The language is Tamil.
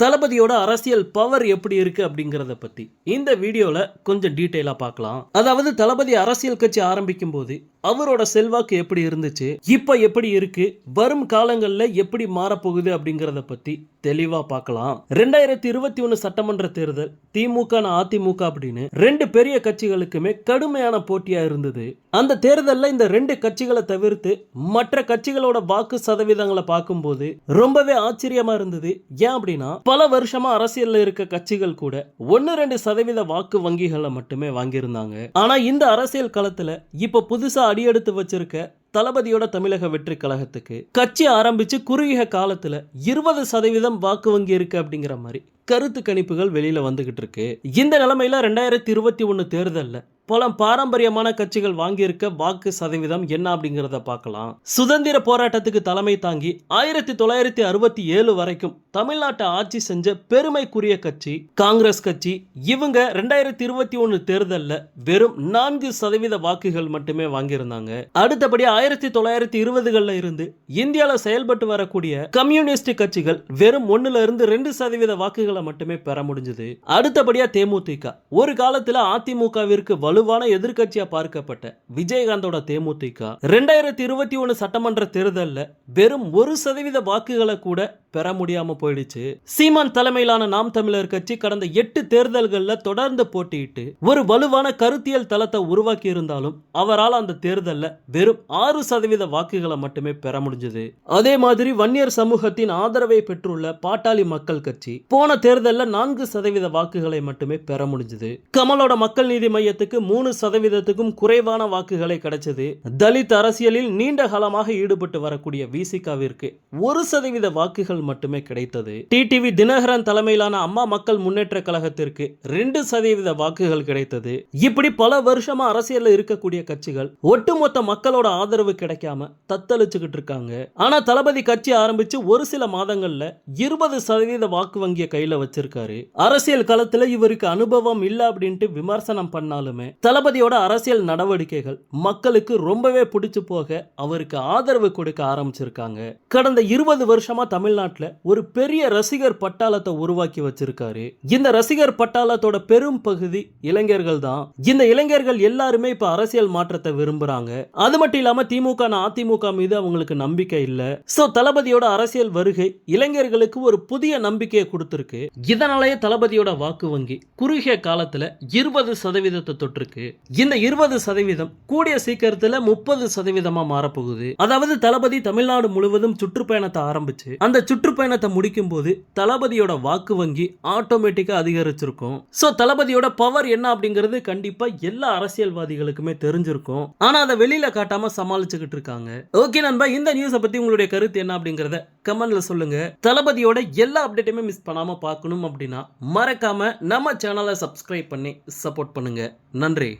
தளபதியோட அரசியல் பவர் எப்படி இருக்கு அப்படிங்கிறத பத்தி. இந்த வீடியோல கொஞ்சம் டீட்டெயிலா பார்க்கலாம். அதாவது தளபதி அரசியல் கட்சி ஆரம்பிக்கும் போது அவரோட செல்வாக்கு எப்படி இருந்துச்சு இப்ப எப்படி இருக்கு வரும் காலங்கள்ல எப்படி மாறப்போகுது அப்படிங்கிறத பத்தி தெளிவாக பார்க்கலாம். ரெண்டாயிரத்தி இருபத்தி ஒன்று சட்டமன்ற தேர்தல் திமுக அதிமுக அப்படின்னு ரெண்டு பெரிய கட்சிகளுக்குமே கடுமையான போட்டியாக இருந்தது. அந்த தேர்தலில் இந்த ரெண்டு கட்சிகளை தவிர்த்து மற்ற கட்சிகளோட வாக்கு சதவீதங்களை பார்க்கும்போது ரொம்பவே ஆச்சரியமா இருந்தது. ஏன் அப்படின்னா பல வருஷமா அரசியலில் இருக்க கட்சிகள் கூட ஒன்று ரெண்டு சதவீத வாக்கு வங்கிகளை மட்டுமே வாங்கியிருந்தாங்க. ஆனால் இந்த அரசியல் களத்தில் இப்போ புதுசாக அடியெடுத்து வச்சிருக்க தளபதியோட தமிழக வெற்றி கழகத்துக்கு கட்சி ஆரம்பித்து குறுகிய காலத்தில் இருபது சதவீதம் வாக்கு வங்கி இருக்கு அப்படிங்கிற மாதிரி கருத்து கணிப்புகள் வெளியில் வந்துகிட்டு இருக்கு. இந்த நிலமையில ரெண்டாயிரத்தி இருபத்தி ஒன்று தேர்தலில் பல பாரம்பரியமான கட்சிகள் வாங்கியிருக்க வாக்கு சதவீதம் என்ன அப்படிங்கிறத பார்க்கலாம். சுதந்திர போராட்டத்துக்கு தலைமை தாங்கி ஆயிரத்தி தொள்ளாயிரத்தி அறுபத்தி ஏழு வரைக்கும் தமிழ்நாட்டை ஆட்சி செஞ்ச பெருமைக்குரிய கட்சி காங்கிரஸ் கட்சி இவங்க ரெண்டாயிரத்தி இருபத்தி ஒன்று தேர்தல்ல வெறும் நான்கு சதவீத வாக்குகள் மட்டுமே வாங்கியிருந்தாங்க. அடுத்தபடி ஆயிரத்தி தொள்ளாயிரத்தி இருபதுகள்ல இருந்து இந்தியாவில் செயல்பட்டு வரக்கூடிய கம்யூனிஸ்ட் கட்சிகள் வெறும் ஒன்னுல இருந்து ரெண்டு சதவீத வாக்குகளை மட்டுமே பெற முடிஞ்சது. அடுத்தபடியா தேமுதிக. ஒரு காலத்துல அதிமுகவிற்கு வலுவான எதிர்க்கட்சியா பார்க்கப்பட்ட விஜயகாந்தோட தேமுதிக ரெண்டாயிரத்தி இருபத்தி ஒன்று சட்டமன்ற தேர்தலில் வெறும் ஒரு சதவீத வாக்குகளை கூட பெற முடியாம போயிடுச்சு. சீமான் தலைமையிலான நாம் தமிழர் கட்சி கடந்த எட்டு தேர்தல்களில் தொடர்ந்து போட்டியிட்டு ஒரு வலுவான கருத்தியல் தளத்தை உருவாக்கி இருந்தாலும் அவரால் அந்த தேர்தலில் வெறும் ஆறு சதவீத வாக்குகளை மட்டுமே பெற முடிஞ்சது. அதே மாதிரி வன்னியர் சமூகத்தின் ஆதரவை பெற்றுள்ள பாட்டாளி மக்கள் கட்சி போன தேர்தலில் நான்கு சதவீத வாக்குகளை மட்டுமே பெற முடிஞ்சது. கமலோட மக்கள் நீதி மையத்துக்கு மூணு சதவீதத்துக்கும் குறைவான வாக்குகளை கிடைச்சது. தலித் அரசியலில் நீண்ட காலமாக ஈடுபட்டு வரக்கூடிய விசிகாவிற்கு ஒரு சதவீத வாக்குகள் மட்டுமே கிடைத்தது. டிடிவி தினகரன் தலைமையிலான அம்மா மக்கள் முன்னேற்ற கழகத்திற்கு ரெண்டு சதவீத வாக்குகள் கிடைத்தது. இப்படி பல வருஷமா அரசியல்ல இருக்கக்கூடிய கட்சிகள் ஒட்டுமொத்த மக்களோட ஆதரவு கிடைக்காம தத்தளிச்சுக்கிட்டு இருக்காங்க. ஆனா தளபதி கட்சி ஆரம்பிச்சு ஒரு சில மாதங்கள்ல இருபது சதவீத வாக்கு வங்கியை கையில வச்சிருக்காரு. அரசியல் களத்துல இவருக்கு அனுபவம் இல்ல அப்படின்ட்டு விமர்சனம் பண்ணாலுமே தளபதியோட அரசியல் நடவடிக்கைகள் மக்களுக்கு ரொம்பவே பிடிச்சு போக அவருக்கு ஆதரவு கொடுக்க ஆரம்பிச்சிருக்காங்க. கடந்த இருபது வருஷமா தமிழ்நாட்டுல ஒரு பெரிய ரசிகர் பட்டாளத்தை உருவாக்கி வச்சிருக்காரு. இந்த ரசிகர் பட்டாளத்தோட பெரும் பகுதி இளைஞர்கள் தான். இந்த இளைஞர்கள் எல்லாருமே இப்ப அரசியல் மாற்றத்தை விரும்புறாங்க. அது மட்டும் இல்லாம திமுக அதிமுக மீது அவங்களுக்கு நம்பிக்கை இல்ல. சோ தளபதியோட அரசியல் வருகை இளைஞர்களுக்கு ஒரு புதிய நம்பிக்கையை கொடுத்திருக்கு. இதனாலேயே தளபதியோட வாக்கு வங்கி குறுகிய காலத்துல இருபது சதவீதத்தை தொற்று தொட்டிருக்கு இந்த இருபது சதவீதம் கூடிய சீக்கிரத்துல முப்பது சதவீதமா மாறப்போகுது. அதாவது தளபதி தமிழ்நாடு முழுவதும் சுற்றுப்பயணத்தை ஆரம்பிச்சு அந்த சுற்றுப்பயணத்தை முடிக்கும் போது தளபதியோட வாக்கு வங்கி ஆட்டோமேட்டிக்கா அதிகரிச்சிருக்கும். சோ தளபதியோட பவர் என்ன அப்படிங்கிறது கண்டிப்பா எல்லா அரசியல்வாதிகளுக்குமே தெரிஞ்சிருக்கும். ஆனா அதை வெளியில காட்டாம சமாளிச்சுக்கிட்டு இருக்காங்க. ஓகே நண்பா இந்த நியூஸை பத்தி உங்களுடைய கருத்து என்ன அப்படிங்கறத கமெண்ட்ல சொல்லுங்க. தளபதியோட எல்லா அப்டேட்டுமே மிஸ் பண்ணாம பார்க்கணும் அப்படின்னா மறக்காம நம்ம சேனலை சப்ஸ்கிரைப் பண்ணி சப்போர்ட் பண்ணுங்க. நன்றி.